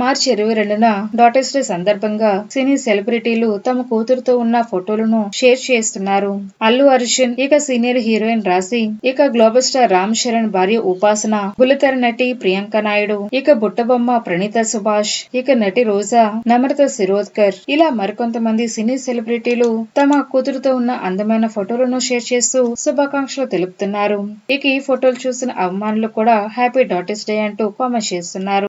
మార్చి ఇరవై రెండున daughters day సందర్భంగా సినీ సెలబ్రిటీలు తమ కూతురుతో ఉన్న ఫోటోలను షేర్ చేస్తున్నారు. అల్లు అర్జున్ ఇక సీనియర్ హీరోయిన్ రాశి ఇక గ్లోబల్ స్టార్ రామ్ చరణ్ భార్య ఉపాసన బుల్లితెర నటి ప్రియాంక నాయుడు ఇక బుట్టబొమ్మ ప్రణీత సుభాష్ ఇక నటి రోజా నమ్రత శిరోద్కర్. ఇలా మరికొంతమంది సినీ సెలబ్రిటీలు తమ కూతురుతో ఉన్న అందమైన ఫోటోలను షేర్ చేస్తూ శుభాకాంక్షలు తెలుపుతున్నారు. ఇక ఈ ఫోటోలు చూసిన అభిమానులు కూడా హ్యాపీ డాటర్స్ డే అంటూ కామెంట్ చేస్తున్నారు.